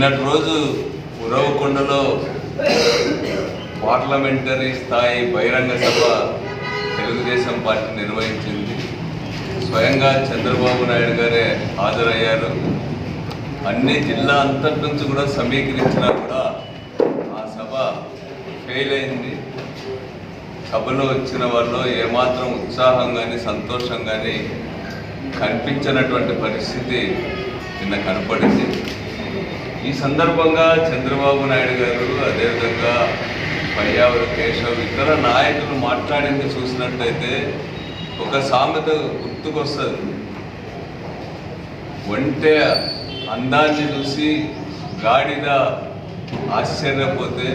నిన్నటి రోజు ఉరవకొండలో పార్లమెంటరీ స్థాయి బహిరంగ సభ తెలుగుదేశం పార్టీ నిర్వహించింది. స్వయంగా చంద్రబాబు నాయుడు గారే హాజరయ్యారు. అన్ని జిల్లా అంతటి నుంచి కూడా సమీకరించినా కూడా ఆ సభ ఫెయిల్ అయింది. సభలో వచ్చిన వాళ్ళు ఏమాత్రం ఉత్సాహం కానీ సంతోషం కానీ కనిపించినటువంటి పరిస్థితి నిన్న కనపడింది. ఈ సందర్భంగా చంద్రబాబు నాయుడు గారు అదేవిధంగా పయ్యావుల కేశవ్ ఇతర నాయకులు మాట్లాడింది చూసినట్లయితే ఒక సామెత గుర్తుకొస్తుంది. ఒంటె అందాన్ని చూసి గాడిద ఆశ్చర్యపోతే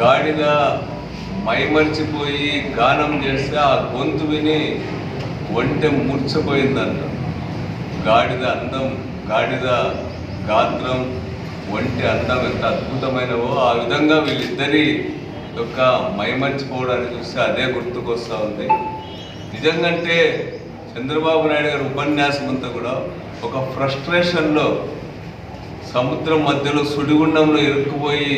గాడిద మైమరిచిపోయి గానం చేస్తే ఆ గొంతు విని ఒంటె మూర్చపోయిందంట గాడిద అందం గాడిద గాత్రం ఒంటి అందం ఎంత అద్భుతమైనవో ఆ విధంగా వీళ్ళిద్దరి యొక్క మైమర్చిపోవడాన్ని చూస్తే అదే గుర్తుకొస్తూ ఉంది. నిజంగంటే చంద్రబాబు నాయుడు గారి ఉపన్యాసం అంతా కూడా ఒక ఫ్రస్ట్రేషన్లో సముద్రం మధ్యలో సుడిగుండంలో ఇరుక్కుపోయి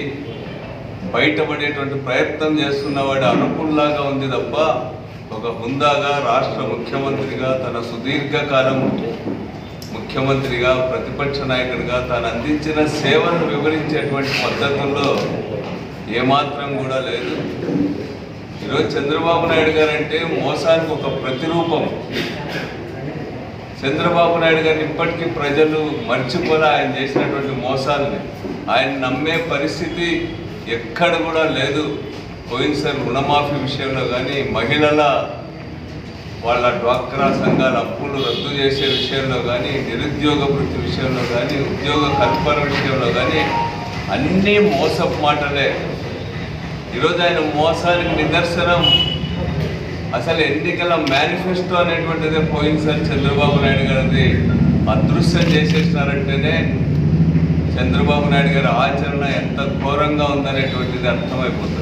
బయటపడేటువంటి ప్రయత్నం చేస్తున్నవాడు అనుకుల్లాగా ఉంది తప్ప ఒక హుందాగా రాష్ట్ర ముఖ్యమంత్రిగా తన సుదీర్ఘకాలం ముఖ్యమంత్రిగా ప్రతిపక్ష నాయకుడిగా తాను అందించిన సేవను వివరించేటువంటి పద్ధతుల్లో ఏమాత్రం కూడా లేదు. ఈరోజు చంద్రబాబు నాయుడు గారంటే మోసానికి ఒక ప్రతిరూపం. చంద్రబాబు నాయుడు గారిని ఇప్పటికీ ప్రజలు మర్చిపోలే ఆయన చేసినటువంటి మోసాలని. ఆయన నమ్మే పరిస్థితి ఎక్కడ కూడా లేదు. పోయినసారి రుణమాఫీ విషయంలో కానీ మహిళల వాళ్ళ డ్వాక్రా సంఘాల అప్పులు రద్దు చేసే విషయంలో కానీ నిరుద్యోగ వృత్తి విషయంలో కానీ ఉద్యోగ కల్పన విషయంలో కానీ అన్నీ మోసపు మాటలే. ఈరోజు ఆయన మోసానికి నిదర్శనం. అసలు ఎన్నికల మేనిఫెస్టో అనేటువంటిది పోయినసారి చంద్రబాబు నాయుడు గారిది. అదృశ్యం చేసేసినారంటేనే చంద్రబాబు నాయుడు గారి ఆచరణ ఎంత ఘోరంగా ఉందనేటువంటిది అర్థమైపోతుంది.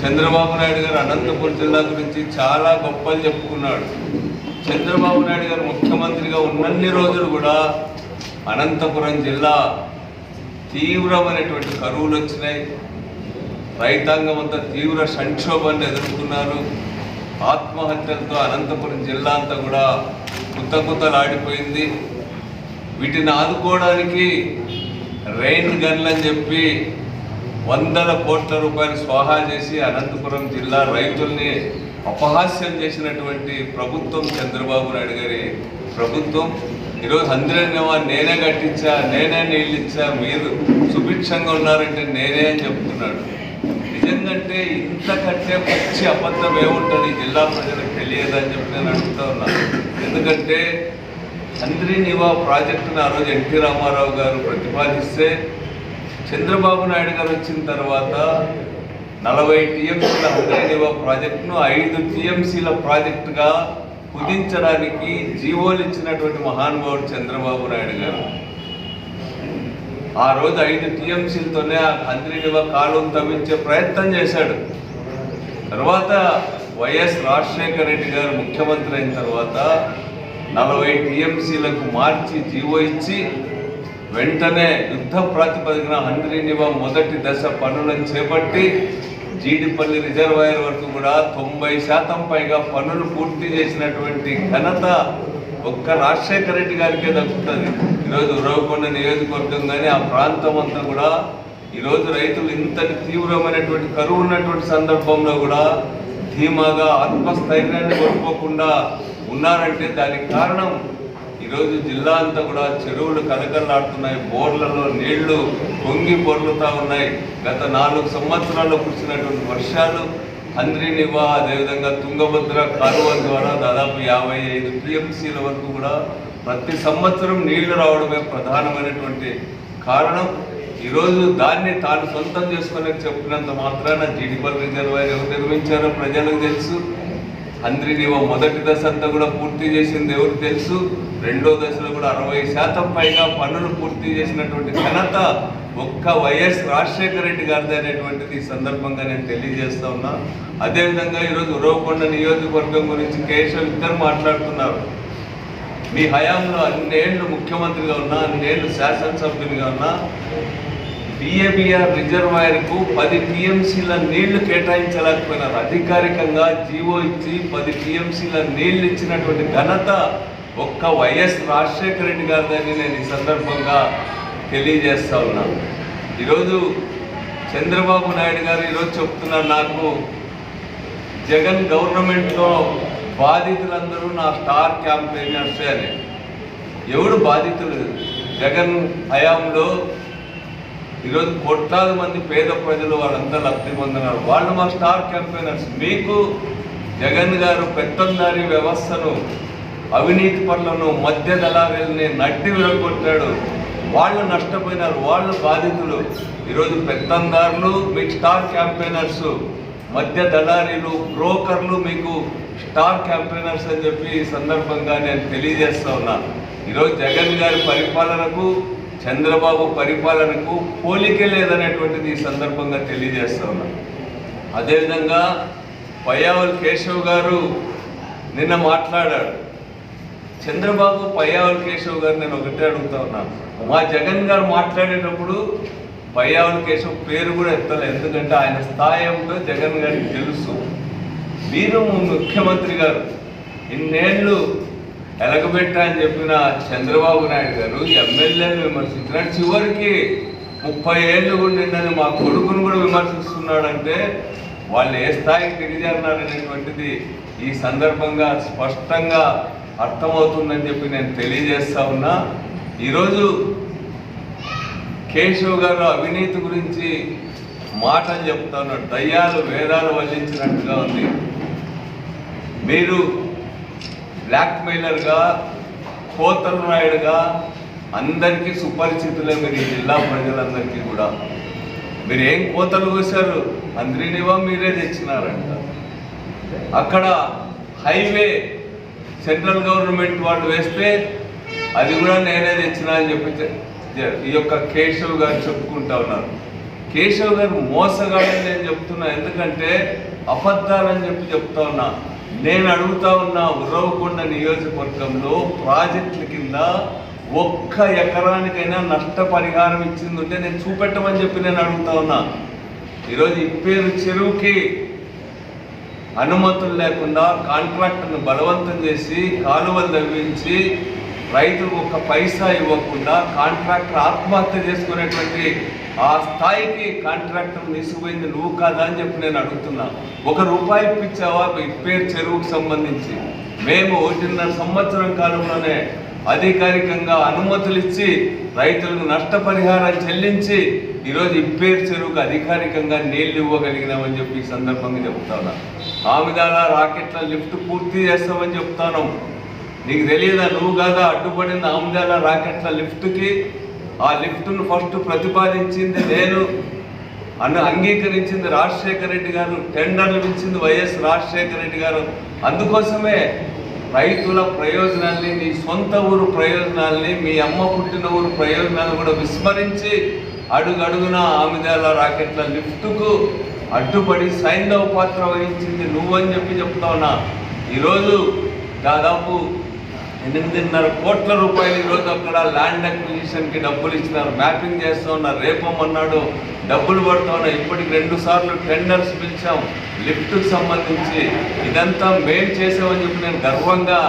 చంద్రబాబు నాయుడు గారు అనంతపురం జిల్లా గురించి చాలా గొప్పలు చెప్పుకున్నాడు. చంద్రబాబు నాయుడు గారు ముఖ్యమంత్రిగా ఉన్నన్ని రోజులు కూడా అనంతపురం జిల్లా తీవ్రమైనటువంటి కరువులు వచ్చినాయి. రైతాంగం అంతా తీవ్ర సంక్షోభాన్ని ఎదుర్కొన్నారు. ఆత్మహత్యలతో అనంతపురం జిల్లా అంతా కూడా కుతకుతలాడిపోయింది వీటిని ఆదుకోవడానికి రెయిన్ గన్లు అని చెప్పి వందల కోట్ల రూపాయలు స్వాహా చేసి అనంతపురం జిల్లా రైతుల్ని అపహాస్యం చేసినటువంటి ప్రభుత్వం చంద్రబాబు నాయుడు గారి ప్రభుత్వం. ఈరోజు అందరినేమో నేనే కట్టించా నేనే నీళ్ళు ఇచ్చా మీరు సుభిక్షంగా ఉన్నారంటే నేనే అని చెప్తున్నాడు. నిజంగంటే ఇంతకంటే పచ్చి అబద్ధం ఏముంటుంది? జిల్లా ప్రజలకు తెలియదని చెప్పి నేను అడుగుతా ఉన్నాను ఎందుకంటే చంద్రి నివా ప్రాజెక్టును ఆ రోజు ఎన్టీ రామారావు గారు ప్రతిపాదిస్తే చంద్రబాబు నాయుడు గారు వచ్చిన తర్వాత నలభై టీఎంసీల హంద్రీనివా ప్రాజెక్టును ఐదు టీఎంసీల ప్రాజెక్టుగా కుదించడానికి జీవోలు ఇచ్చినటువంటి మహానుభావుడు చంద్రబాబు నాయుడు గారు. ఆ రోజు ఐదు టీఎంసీలతోనే ఆ హంద్రీనివా కాలం తవ్వించే ప్రయత్నం చేశాడు. తర్వాత వైఎస్ రాజశేఖర రెడ్డి గారు ముఖ్యమంత్రి అయిన తర్వాత నలభై టీఎంసీలకు మార్చి జీవో ఇచ్చి వెంటనే యుద్ధ ప్రాతిపదికన హంద్రీనివా మొదటి దశ పనులను చేపట్టి జీడిపల్లి రిజర్వాయర్ వరకు కూడా తొంభై శాతం పైగా పనులు పూర్తి చేసినటువంటి ఘనత ఒక్క రాజశేఖర రెడ్డి గారికే దక్కుతుంది. ఈరోజు ఉరవకొండ నియోజకవర్గం కానీ ఆ ప్రాంతం అంతా కూడా ఈరోజు రైతులు ఇంతటి తీవ్రమైనటువంటి కరువు ఉన్నటువంటి సందర్భంలో కూడా ధీమాగా ఆత్మస్థైర్యాన్ని కోల్పోకుండా ఉన్నారంటే దానికి కారణం ఈరోజు జిల్లా అంతా కూడా చెరువులు కలకల్లాడుతున్నాయి. బోర్లలో నీళ్ళు పొంగి పొర్లుతా ఉన్నాయి. గత నాలుగు సంవత్సరాల్లో కురిసినటువంటి వర్షాలు హంద్రీనివా అదేవిధంగా తుంగభద్ర కాలువ ద్వారా దాదాపు యాభై ఐదు పిఎంసీల వరకు కూడా ప్రతి సంవత్సరం నీళ్ళు రావడమే ప్రధానమైనటువంటి కారణం. ఈరోజు దాన్ని తాను సొంతం చేసుకునే చెప్పినంత మాత్రాన జీడిపల్ రిజర్వాయర్ ఎవరు నిర్మించారో ప్రజలకు తెలుసు. అందరినీ మొదటి దశ అంతా కూడా పూర్తి చేసింది ఎవరు తెలుసు. రెండో దశలో కూడా అరవై శాతం పైగా పనులు పూర్తి చేసినటువంటి ఘనత ఒక్క వైఎస్ రాజశేఖర రెడ్డి గారిది అనేటువంటిది ఈ సందర్భంగా నేను తెలియజేస్తా ఉన్నా. అదేవిధంగా ఈరోజు ఉరవకొండ నియోజకవర్గం గురించి కేశవ్ ఇద్దరు మాట్లాడుతున్నారు. మీ హయాంలో అన్నేళ్ళు ముఖ్యమంత్రిగా ఉన్నా అన్నేళ్ళు శాసనసభ్యునిగా ఉన్నా డిఏబిఆర్ రిజర్వాయర్కు పది టీఎంసీల నీళ్ళు కేటాయించలేకపోయినారు. అధికారికంగా జీవో ఇచ్చి పది టీఎంసీల నీళ్ళు ఇచ్చినటువంటి ఘనత ఒక్క వైఎస్ రాజశేఖర రెడ్డి గారిదని నేను ఈ సందర్భంగా తెలియజేస్తా ఉన్నాను ఈరోజు చంద్రబాబు నాయుడు గారు ఈరోజు చెప్తున్నారు నాకు జగన్ గవర్నమెంట్లో బాధితులందరూ నా స్టార్ క్యాంపెయినర్సే అని. ఎవడు బాధితులు జగన్ హయాంలో ఈరోజు కోట్లాది మంది పేద ప్రజలు వాళ్ళంతా లబ్ధి పొందినారు వాళ్ళు మా స్టార్ క్యాంపెయినర్స్. మీకు జగన్ గారు పెత్తందారి వ్యవస్థను అవినీతి పనులను మధ్య దళారీలని నడ్డి విరగొట్టాడు. వాళ్ళు నష్టపోయినారు. వాళ్ళు బాధితులు. ఈరోజు పెత్తందారులు మీకు స్టార్ క్యాంపెయినర్స్ మధ్య దళారీలు బ్రోకర్లు మీకు స్టార్ క్యాంపెయినర్స్ అని చెప్పి ఈ సందర్భంగా నేను తెలియజేస్తా ఉన్నాను ఈరోజు జగన్ గారి పరిపాలనకు చంద్రబాబు పరిపాలనకు పోలికే లేదనేటువంటిది ఈ సందర్భంగా తెలియజేస్తా ఉన్నా. అదేవిధంగా పయ్యావల్ కేశవ్ గారు నిన్న మాట్లాడాడు చంద్రబాబు పయ్యావల్ కేశవ్ గారు నేను ఒకటే అడుగుతా ఉన్నాను మా జగన్ గారు మాట్లాడేటప్పుడు పయ్యావల్ కేశవ్ పేరు కూడా ఎత్తలే ఎందుకంటే ఆయన స్థాయి ఏమిటో జగన్ గారికి తెలుసు. మీరు ముఖ్యమంత్రి గారు ఇన్నేళ్ళు ఎలగబెట్టా అని చెప్పిన చంద్రబాబు నాయుడు గారు ఎమ్మెల్యేలు విమర్శించినాడు. చివరికి ముప్పై ఏళ్ళు ఉండిందని మా కొడుకును కూడా విమర్శిస్తున్నాడంటే వాళ్ళు ఏ స్థాయికి దిగజారినారనేటువంటిది ఈ సందర్భంగా స్పష్టంగా అర్థమవుతుందని చెప్పి నేను తెలియజేస్తా ఉన్నా. ఈరోజు కేశవ్ గారు అవినీతి గురించి మాటలు చెప్తా ఉన్నాడు దయ్యాలు వేదాలు వల్లించినట్టుగా ఉంది. మీరు బ్లాక్మెయిలర్గా కోతల నాయుడుగా అందరికీ సుపరిచితులే మీరు ఈ జిల్లా ప్రజలందరికీ కూడా. మీరు ఏం కోతలు కోసారు అందరినివా మీరే తెచ్చినారంట. అక్కడ హైవే సెంట్రల్ గవర్నమెంట్ వాళ్ళు వేస్తే అది కూడా నేనే తెచ్చినా అని చెప్పి ఈ యొక్క కేశవ్ గారు చెప్పుకుంటా ఉన్నారు. కేశవ్ గారు మోసగాడని నేను చెప్తున్నా. ఎందుకంటే అబద్ధాలని చెప్పి చెప్తా ఉన్నా. నేను అడుగుతా ఉన్న ఉరవకొండ నియోజకవర్గంలో ప్రాజెక్టుల కింద ఒక్క ఎకరానికైనా నష్టపరిహారం ఇచ్చింది ఉంటే నేను చూపెట్టమని చెప్పి నేను అడుగుతా ఉన్నా. ఈరోజు ఇప్పేరు చెరువుకి అనుమతులు లేకుండా కాంట్రాక్టర్ను బలవంతం చేసి కాలువలు తవ్వించి రైతులకు ఒక్క పైసా ఇవ్వకుండా కాంట్రాక్టర్ ఆత్మహత్య చేసుకునేటువంటి ఆ స్థాయికి కాంట్రాక్టర్ తీసుకుపోయింది నువ్వు కాదా అని చెప్పి నేను అడుగుతున్నా. ఒక రూపాయి ఇప్పించావా? ఇప్పేరు చెరువుకు సంబంధించి. మేము ఒకటిన్నర సంవత్సరం కాలంలోనే అధికారికంగా అనుమతులు ఇచ్చి రైతులకు నష్టపరిహారం చెల్లించి ఈరోజు ఇప్పేరు చెరువుకు అధికారికంగా నీళ్ళు ఇవ్వగలిగినామని చెప్పి ఈ సందర్భంగా చెప్తాను ఆమెదాల రాకెట్ల లిఫ్ట్ పూర్తి చేస్తామని చెప్తాను. నీకు తెలియదా? నువ్వు కాదా? అడ్డుపడింది ఆమెదాల రాకెట్ల లిఫ్ట్కి ఆ లిఫ్ట్ను ఫస్ట్ ప్రతిపాదించింది నేను అన్న అంగీకరించింది రాజశేఖర రెడ్డి గారు టెండర్లు ఇచ్చింది వైఎస్ రాజశేఖర రెడ్డి గారు. అందుకోసమే రైతుల ప్రయోజనాల్ని మీ సొంత ఊరు ప్రయోజనాల్ని మీ అమ్మ పుట్టిన ఊరు ప్రయోజనాలు కూడా విస్మరించి అడుగడుగున ఆమెదాల రాకెట్ల లిఫ్ట్కు అడ్డుపడి సైంధవ పాత్ర వహించింది నువ్వని చెప్పి చెప్తా ఉన్నా. ఈరోజు దాదాపు ఎనిమిదిన్నర కోట్ల రూపాయలు ఈరోజు అక్కడ ల్యాండ్ అక్విజిషన్కి డబ్బులు ఇచ్చినారు. మ్యాపింగ్ చేస్తూ ఉన్నారు రేపమన్నాడు డబ్బులు పడుతూ ఉన్నాయి ఇప్పటికి రెండు సార్లు టెండర్స్ పిలిచాం. లిఫ్ట్కి సంబంధించి ఇదంతా మేం చేసామని చెప్పి నేను గర్వంగా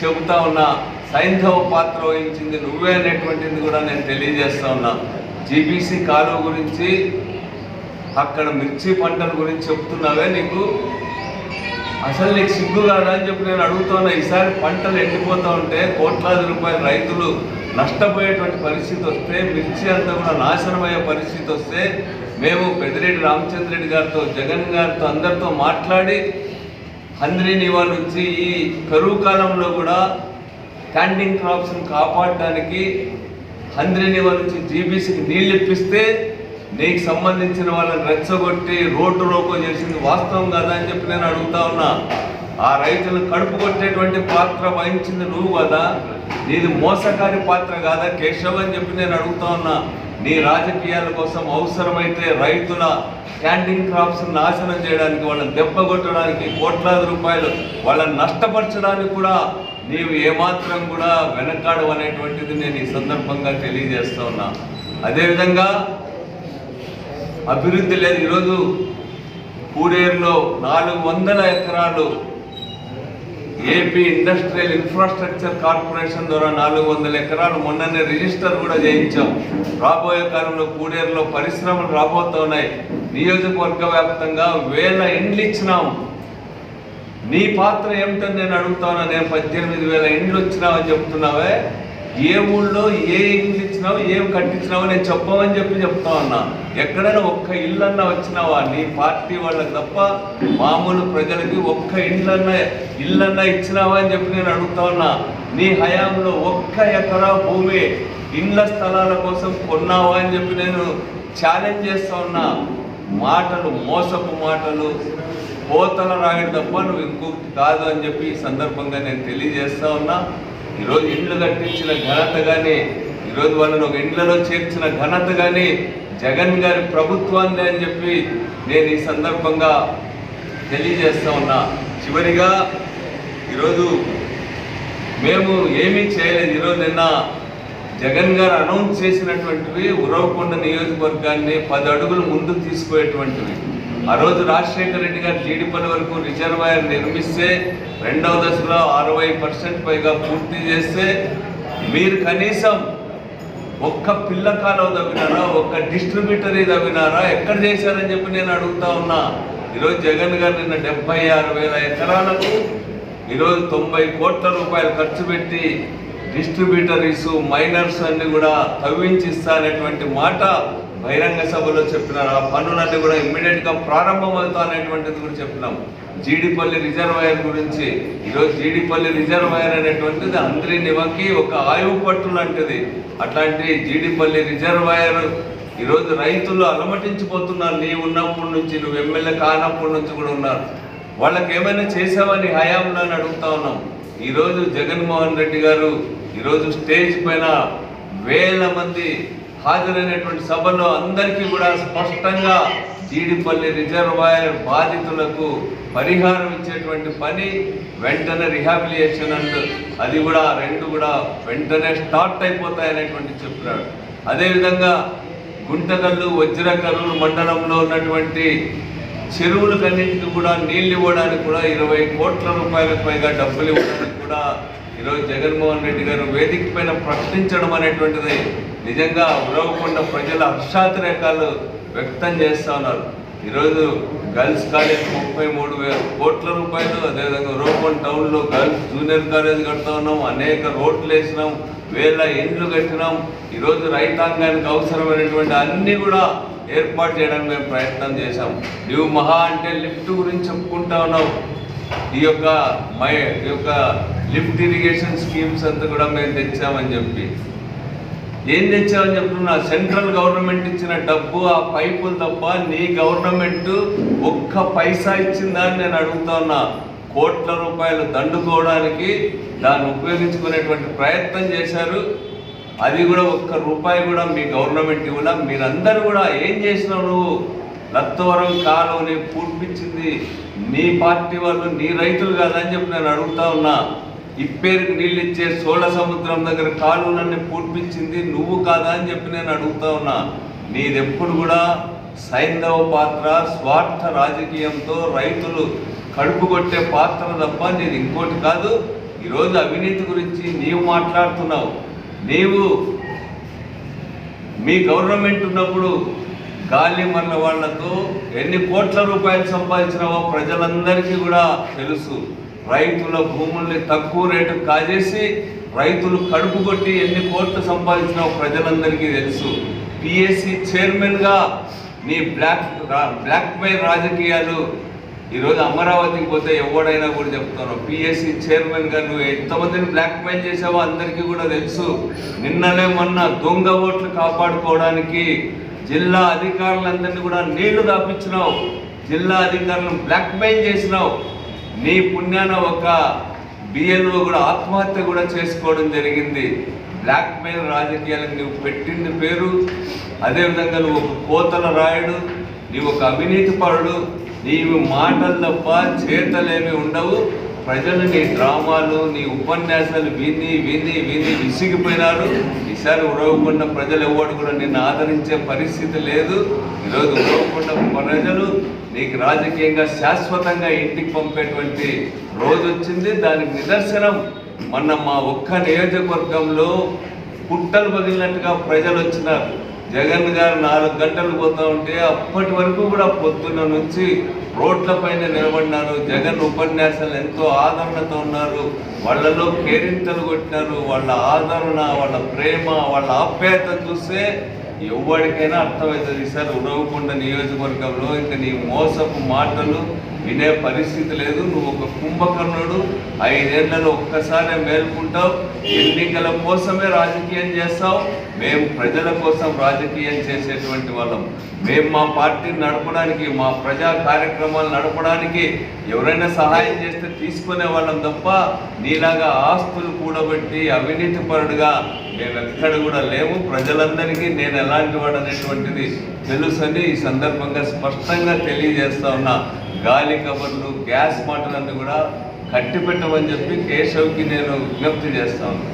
చెబుతా ఉన్నా. సైంధవ పాత్ర వహించింది నువ్వే అనేటువంటిది కూడా నేను తెలియజేస్తా ఉన్నా. జీబీసీ కాలువ గురించి అక్కడ మిర్చి పంటల గురించి చెప్తున్నావే నీకు? అసలు నీకు సిగ్గు కాదా అని చెప్పి నేను అడుగుతున్నా. ఈసారి పంటలు ఎండిపోతూ ఉంటే కోట్లాది రూపాయల రైతులు నష్టపోయేటువంటి పరిస్థితి వస్తే మిర్చి అంతా కూడా నాశనమయ్యే పరిస్థితి వస్తే మేము పెద్దిరెడ్డి రామచంద్ర రెడ్డి గారితో జగన్ గారితో అందరితో మాట్లాడి హంద్రి నివా నుంచి ఈ కరువు కాలంలో కూడా స్టాండింగ్ క్రాప్స్ని కాపాడడానికి హంద్రి నివా నుంచి జీబీసీకి నీళ్ళు ఇప్పిస్తే నీకు సంబంధించిన వాళ్ళని రెచ్చగొట్టి రోడ్డు రోకో చేసింది వాస్తవం కదా అని చెప్పి నేను అడుగుతా ఉన్నా. ఆ రైతులను కడుపు కొట్టేటువంటి పాత్ర వహించింది నువ్వు కదా? నీది మోసకారి పాత్ర కాదా కేశవ్ అని చెప్పి నేను అడుగుతా ఉన్నా. నీ రాజకీయాల కోసం అవసరమైతే రైతుల క్యాంటీన్ క్రాప్స్ నాశనం చేయడానికి వాళ్ళని దెబ్బ కొట్టడానికి కోట్లాది రూపాయలు వాళ్ళని నష్టపరచడానికి కూడా నీవు ఏమాత్రం కూడా వెనకాడు అనేటువంటిది నేను ఈ సందర్భంగా తెలియజేస్తా ఉన్నా. అదేవిధంగా అభివృద్ధి లేదు ఈరోజు పూడేరులో నాలుగు వందల ఎకరాలు ఏపీ ఇండస్ట్రియల్ ఇన్ఫ్రాస్ట్రక్చర్ కార్పొరేషన్ ద్వారా నాలుగు వందల ఎకరాలు మొన్ననే రిజిస్టర్ కూడా చేయించాం. రాబోయే కాలంలో పూడేరులో పరిశ్రమలు రాబోతున్నాయి నియోజకవర్గ వ్యాప్తంగా వేల ఇండ్లు ఇచ్చినాం. నీ పాత్ర ఏమిటని నేను అడుగుతాను నేను పద్దెనిమిది వేల ఇండ్లు వచ్చినావని చెప్తున్నావే. ఏ ఊళ్ళో ఏ ఇండ్లు ఇచ్చినావు ఏం కట్టించినావో నేను చెప్పమని చెప్పి చెప్తా ఉన్నా. ఎక్కడైనా ఒక్క ఇల్లన్నా వచ్చినావా నీ పార్టీ వాళ్ళకి తప్ప మామూలు ప్రజలకి ఒక్క ఇళ్ళన్నా ఇల్లన్నా ఇచ్చినావా అని చెప్పి నేను అడుగుతా ఉన్నా. నీ హయాంలో ఒక్క ఎకరా భూమి ఇండ్ల స్థలాల కోసం కొన్నావా అని చెప్పి నేను ఛాలెంజ్ చేస్తా ఉన్నా. మాటలు మోసపు మాటలు పోతల రాయడు తప్ప నువ్వు ఇంకొకటి కాదు అని చెప్పి ఈ సందర్భంగా నేను తెలియజేస్తా ఉన్నా. ఈరోజు ఇండ్లు కట్టించిన ఘనత కానీ ఈరోజు వాళ్ళని ఒక ఇండ్లలో చేర్చిన ఘనత కానీ జగన్ గారి ప్రభుత్వాన్ని అని చెప్పి నేను ఈ సందర్భంగా తెలియజేస్తా ఉన్నా. చివరిగా ఈరోజు మేము ఏమీ చేయలేదు. ఈరోజు నిన్న జగన్ గారు అనౌన్స్ చేసినటువంటివి ఉరవకొండ నియోజకవర్గాన్ని పది అడుగులు ముందుకు తీసుకుపోయేటువంటివి. ఆ రోజు రాజశేఖర రెడ్డి గారు జీడిపల్లి వరకు రిజర్వాయర్ నిర్మిస్తే రెండవ దశలో అరవై పర్సెంట్ పైగా పూర్తి చేస్తే మీరు కనీసం ఒక్క పిల్లకాలో తవ్వినారా ఒక్క డిస్ట్రిబ్యూటరీ తవ్వినారా ఎక్కడ చేశారని చెప్పి నేను అడుగుతా ఉన్నా. ఈరోజు జగన్ గారు నిన్న డెబ్బై ఆరు వేల ఎకరాలకు ఈరోజు తొంభై కోట్ల రూపాయలు ఖర్చు పెట్టి డిస్ట్రిబ్యూటరీస్ మైనర్స్ అన్ని కూడా తవ్వించిస్తా అనేటువంటి మాట బహిరంగ సభలో చెప్పినారు. ఆ పనులన్నీ కూడా ఇమ్మీడియట్గా ప్రారంభమవుతా అనేటువంటిది కూడా చెప్పినాం. జీడిపల్లి రిజర్వాయర్ గురించి. ఈరోజు జీడిపల్లి రిజర్వాయర్ అనేటువంటిది అందరి నివకి ఒక ఆయువు పట్టు లాంటిది. అట్లాంటి జీడిపల్లి రిజర్వాయర్ ఈరోజు రైతులు అలమటించిపోతున్నారు. నీ ఉన్నప్పటి నుంచి నువ్వు ఎమ్మెల్యే కానప్పటి నుంచి కూడా ఉన్నారు. వాళ్ళకి ఏమైనా చేసావని హయాంలో అని అడుగుతా ఉన్నాం. ఈరోజు జగన్మోహన్ రెడ్డి గారు ఈరోజు స్టేజ్ పైన వేల మంది హాజరైనటువంటి సభలో అందరికీ కూడా స్పష్టంగా జీడిపల్లి రిజర్వాయర్ బాధితులకు పరిహారం ఇచ్చేటువంటి పని వెంటనే రిహాబిలియేషన్ అండ్ అది కూడా రెండు కూడా వెంటనే స్టార్ట్ అయిపోతాయనేటువంటి చెప్పినాడు. అదేవిధంగా గుంటకల్లు వజ్రకర్నూలు మండలంలో ఉన్నటువంటి చెరువులకన్నింటికి కూడా నీళ్ళు ఇవ్వడానికి కూడా ఇరవై కోట్ల రూపాయలకు పైగా డబ్బులు ఇవ్వడానికి కూడా ఈరోజు జగన్మోహన్ రెడ్డి గారు వేదిక పైన అనేటువంటిది నిజంగా ఉరవకుండా ప్రజల హర్షాతిరేకాలు వ్యక్తం చేస్తా ఉన్నారు. ఈరోజు గర్ల్స్ కాలేజ్ ముప్పై మూడు వేల కోట్ల రూపాయలు అదేవిధంగా ఉరవకొండ టౌన్లో గర్ల్స్ జూనియర్ కాలేజ్ కడతా ఉన్నాం అనేక రోడ్లు వేసినాం వేల ఇండ్లు కట్టినాం. ఈరోజు రైతాంగానికి అవసరమైనటువంటి అన్నీ కూడా ఏర్పాటు చేయడానికి మేము ప్రయత్నం చేశాం. న్యూ మహా అంటే లిఫ్ట్ గురించి చెప్పుకుంటా ఉన్నాం ఈ యొక్క మై ఈ యొక్క లిఫ్ట్ ఇరిగేషన్ స్కీమ్స్ అంతా కూడా మేము తెచ్చామని చెప్పి. ఏం తెచ్చామని చెప్తున్నా సెంట్రల్ గవర్నమెంట్ ఇచ్చిన డబ్బు ఆ పైపులు తప్ప నీ గవర్నమెంట్ ఒక్క పైసా ఇచ్చిందా అని నేను అడుగుతా ఉన్నా. కోట్ల రూపాయలు దండుకోవడానికి దాన్ని ఉపయోగించుకునేటువంటి ప్రయత్నం చేశారు. అది కూడా ఒక్క రూపాయి కూడా మీ గవర్నమెంట్ ఇవ్వలా. మీరందరూ కూడా ఏం చేసినావు నువ్వు? లత్తవరం కాలువని పూర్పించింది నీ పార్టీ వాళ్ళు నీ రైతులు కాదని చెప్పి నేను అడుగుతా ఉన్నా. ఇప్పేరుకు నీళ్ళు ఇచ్చే సోళ సముద్రం దగ్గర కాలువలన్నీ పూడ్పించింది నువ్వు కాదా అని చెప్పి నేను అడుగుతా ఉన్నా. నీదెప్పుడు కూడా సైంధవ పాత్ర స్వార్థ రాజకీయంతో రైతులు కడుపు కొట్టే పాత్ర తప్ప నీది ఇంకోటి కాదు. ఈరోజు అవినీతి గురించి నీవు మాట్లాడుతున్నావు. నీవు మీ గవర్నమెంట్ ఉన్నప్పుడు గాలి మల్ల వాళ్ళతో ఎన్ని కోట్ల రూపాయలు సంపాదించినావో ప్రజలందరికీ కూడా తెలుసు. రైతుల భూముల్ని తక్కువ రేటు కాజేసి రైతులు కడుపు కొట్టి ఎన్ని కోట్లు సంపాదించిన ప్రజలందరికీ తెలుసు. పిఎస్సి చైర్మన్గా నీ బ్లాక్ బ్లాక్ మెయిల్ రాజకీయాలు ఈరోజు అమరావతికి పోతే ఎవడైనా కూడా చెప్తాను పిఎస్సి చైర్మన్గా నువ్వు ఎంతమందిని బ్లాక్మెయిల్ చేసావో అందరికీ కూడా తెలుసు. నిన్ననే మొన్న దొంగ ఓట్లు కాపాడుకోవడానికి జిల్లా అధికారులందరినీ కూడా నీళ్ళు దాపించినావు జిల్లా అధికారులను బ్లాక్మెయిల్ చేసినావు. నీ పుణ్యాన ఒక బిఎల్ఓ కూడా ఆత్మహత్య కూడా చేసుకోవడం జరిగింది. బ్లాక్మెయిల్ రాజకీయాలకు నువ్వు పెట్టింది పేరు. అదేవిధంగా నువ్వు ఒక కోతల రాయుడు నీవు ఒక అవినీతి పరుడు నీవు మాటలు తప్ప చేతలేమి ఉండవు. ప్రజలు నీ డ్రామాలు నీ ఉపన్యాసాలు విని విని విని విసిగిపోయినారు. ఈసారి ఉరవకుండా ప్రజలు ఎవరు కూడా నిన్ను ఆదరించే పరిస్థితి లేదు. ఈరోజు ఉరవకుండా ప్రజలు నీకు రాజకీయంగా శాశ్వతంగా ఇంటికి పంపేటువంటి రోజు వచ్చింది. దానికి నిదర్శనం మొన్న మా ఒక్క నియోజకవర్గంలో పుట్టలు పగిలినట్టుగా ప్రజలు వచ్చినారు. జగన్ గారు నాలుగు గంటలు పోతా ఉంటే అప్పటి వరకు కూడా పొద్దున్న నుంచి రోడ్లపైన నిలబడినారు. జగన్ ఉపన్యాసాలు ఎంతో ఆదరణతో ఉన్నారు. వాళ్ళలో కేరింతలు కొట్టినారు. వాళ్ళ ఆదరణ వాళ్ళ ప్రేమ వాళ్ళ ఆప్యాయత చూస్తే ఎవరికైనా అర్థమవుతుంది సార్ ఉరవకొండ నియోజకవర్గంలో ఇంకా నీ మోసపు మాటలు వినే పరిస్థితి లేదు. నువ్వు ఒక కుంభకర్ణుడు ఐదేళ్ళలో ఒక్కసారి మేల్కుంటావు. ఎన్నికల కోసమే రాజకీయం చేస్తావు. మేము ప్రజల కోసం రాజకీయం చేసేటువంటి వాళ్ళం. మేము మా పార్టీని నడపడానికి మా ప్రజా కార్యక్రమాలు నడపడానికి ఎవరైనా సహాయం చేస్తే తీసుకునే వాళ్ళం తప్ప నీలాగా ఆస్తులు కూడబెట్టి అవినీతి పరుడుగా మేము ఎక్కడ కూడా లేము. ప్రజలందరికీ నేను ఎలాంటి వాడు అనేటువంటిది తెలుసని ఈ సందర్భంగా స్పష్టంగా తెలియజేస్తా ఉన్నా. గాలి కబర్లు గ్యాస్ మాటలన్నీ కూడా కట్టిపెట్టమని చెప్పి కేశవ్కి నేను విజ్ఞప్తి చేస్తాను